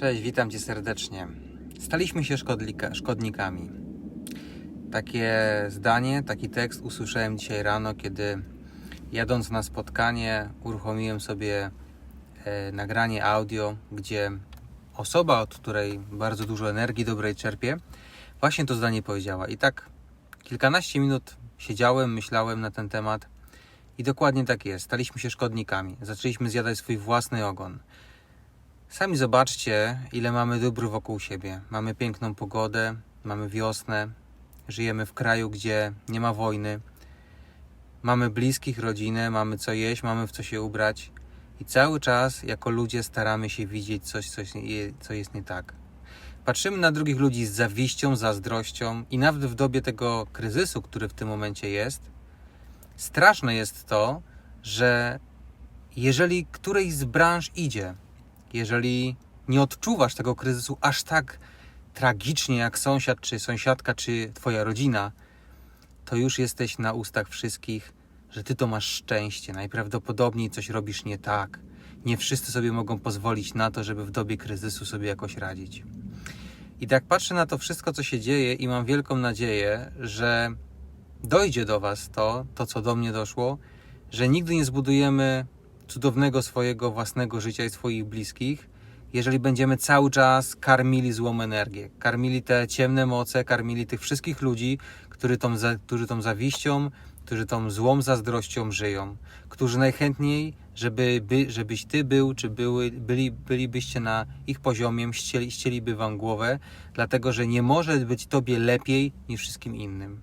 Cześć, witam Cię serdecznie. Staliśmy się szkodlika, szkodnikami. Takie zdanie, taki tekst usłyszałem dzisiaj rano, kiedy jadąc na spotkanie uruchomiłem sobie e, nagranie audio, gdzie osoba, od której bardzo dużo energii dobrej czerpię, właśnie to zdanie powiedziała. I tak kilkanaście minut siedziałem, myślałem na ten temat i dokładnie tak jest. Staliśmy się szkodnikami. Zaczęliśmy zjadać swój własny ogon. Sami zobaczcie, ile mamy dóbr wokół siebie. Mamy piękną pogodę, mamy wiosnę, żyjemy w kraju, gdzie nie ma wojny. Mamy bliskich, rodzinę, mamy co jeść, mamy w co się ubrać. I cały czas, jako ludzie, staramy się widzieć coś, coś co jest nie tak. Patrzymy na drugich ludzi z zawiścią, zazdrością, i nawet w dobie tego kryzysu, który w tym momencie jest, straszne jest to, że jeżeli którejś z branż idzie, jeżeli nie odczuwasz tego kryzysu aż tak tragicznie jak sąsiad, czy sąsiadka, czy twoja rodzina, to już jesteś na ustach wszystkich, że ty to masz szczęście. Najprawdopodobniej coś robisz nie tak. Nie wszyscy sobie mogą pozwolić na to, żeby w dobie kryzysu sobie jakoś radzić. I tak patrzę na to wszystko, co się dzieje, i mam wielką nadzieję, że dojdzie do Was to, to co do mnie doszło, że nigdy nie zbudujemy cudownego swojego własnego życia i swoich bliskich, jeżeli będziemy cały czas karmili złą energię, karmili te ciemne moce, karmili tych wszystkich ludzi, którzy tą, którzy tą zawiścią, którzy tą złą zazdrością żyją, którzy najchętniej, żeby, by, żebyś ty był, czy były, byli, bylibyście na ich poziomie, ścieli, ścieliby wam głowę, dlatego że nie może być tobie lepiej niż wszystkim innym.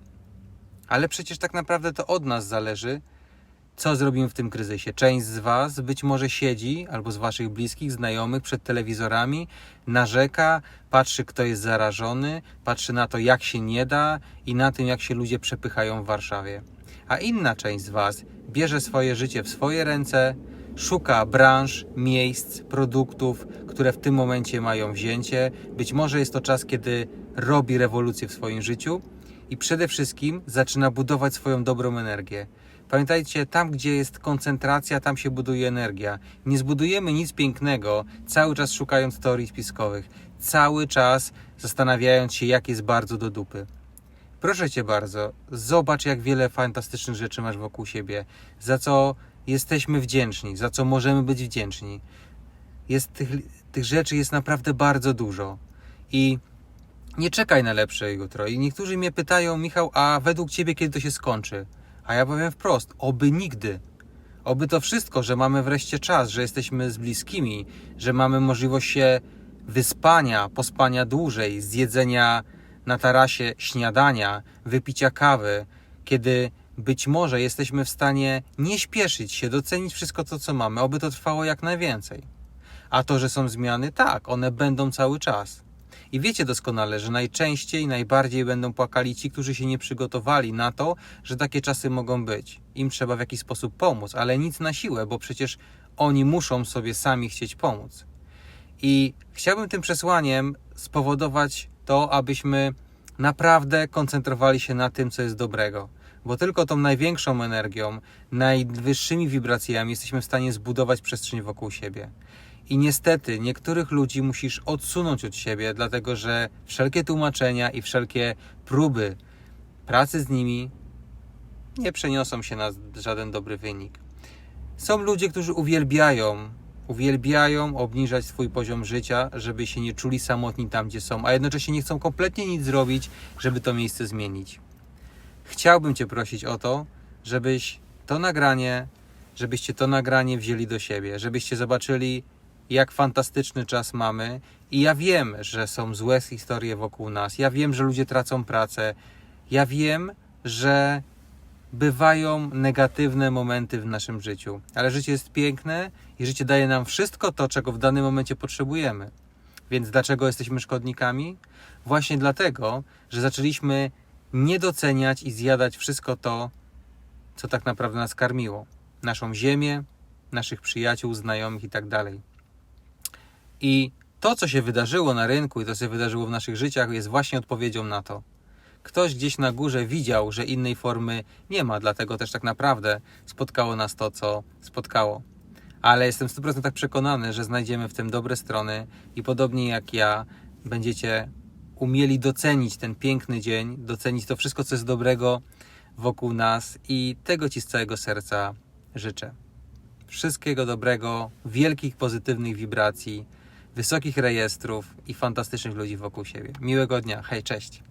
Ale przecież tak naprawdę to od nas zależy, co zrobimy w tym kryzysie. Część z Was być może siedzi, albo z Waszych bliskich, znajomych przed telewizorami, narzeka, patrzy, kto jest zarażony, patrzy na to, jak się nie da i na tym, jak się ludzie przepychają w Warszawie. A inna część z Was bierze swoje życie w swoje ręce, szuka branż, miejsc, produktów, które w tym momencie mają wzięcie. Być może jest to czas, kiedy robi rewolucję w swoim życiu i przede wszystkim zaczyna budować swoją dobrą energię. Pamiętajcie, tam gdzie jest koncentracja, tam się buduje energia. Nie zbudujemy nic pięknego, cały czas szukając teorii spiskowych, cały czas zastanawiając się, jak jest bardzo do dupy. Proszę cię bardzo, zobacz, jak wiele fantastycznych rzeczy masz wokół siebie, za co jesteśmy wdzięczni, za co możemy być wdzięczni. Jest tych, tych rzeczy jest naprawdę bardzo dużo. I nie czekaj na lepsze jutro. I niektórzy mnie pytają, Michał, a według ciebie kiedy to się skończy? A ja powiem wprost, oby nigdy. Oby to wszystko, że mamy wreszcie czas, że jesteśmy z bliskimi, że mamy możliwość się wyspania, pospania dłużej, zjedzenia na tarasie śniadania, wypicia kawy, kiedy być może jesteśmy w stanie nie śpieszyć się, docenić wszystko to, co mamy, oby to trwało jak najwięcej. A to, że są zmiany, tak, one będą cały czas. I wiecie doskonale, że najczęściej, najbardziej będą płakali ci, którzy się nie przygotowali na to, że takie czasy mogą być. Im trzeba w jakiś sposób pomóc, ale nic na siłę, bo przecież oni muszą sobie sami chcieć pomóc. I chciałbym tym przesłaniem spowodować to, abyśmy naprawdę koncentrowali się na tym, co jest dobrego. Bo tylko tą największą energią, najwyższymi wibracjami jesteśmy w stanie zbudować przestrzeń wokół siebie. I niestety niektórych ludzi musisz odsunąć od siebie, dlatego że wszelkie tłumaczenia i wszelkie próby pracy z nimi nie przeniosą się na żaden dobry wynik. Są ludzie, którzy uwielbiają, uwielbiają obniżać swój poziom życia, żeby się nie czuli samotni tam, gdzie są, a jednocześnie nie chcą kompletnie nic zrobić, żeby to miejsce zmienić. Chciałbym Cię prosić o to, żebyś to nagranie, żebyście to nagranie wzięli do siebie, żebyście zobaczyli, jak fantastyczny czas mamy. I ja wiem, że są złe historie wokół nas. Ja wiem, że ludzie tracą pracę. Ja wiem, że bywają negatywne momenty w naszym życiu. Ale życie jest piękne i życie daje nam wszystko to, czego w danym momencie potrzebujemy. Więc dlaczego jesteśmy szkodnikami? Właśnie dlatego, że zaczęliśmy nie doceniać i zjadać wszystko to, co tak naprawdę nas karmiło. Naszą ziemię, naszych przyjaciół, znajomych i tak. I to, co się wydarzyło na rynku i to, co się wydarzyło w naszych życiach, jest właśnie odpowiedzią na to. Ktoś gdzieś na górze widział, że innej formy nie ma, dlatego też tak naprawdę spotkało nas to, co spotkało. ale jestem w 100% przekonany, że znajdziemy w tym dobre strony i podobnie jak ja będziecie umieli docenić ten piękny dzień, docenić to wszystko, co jest dobrego wokół nas i tego Ci z całego serca życzę. Wszystkiego dobrego, wielkich pozytywnych wibracji, wysokich rejestrów i fantastycznych ludzi wokół siebie. Miłego dnia. Hej, cześć.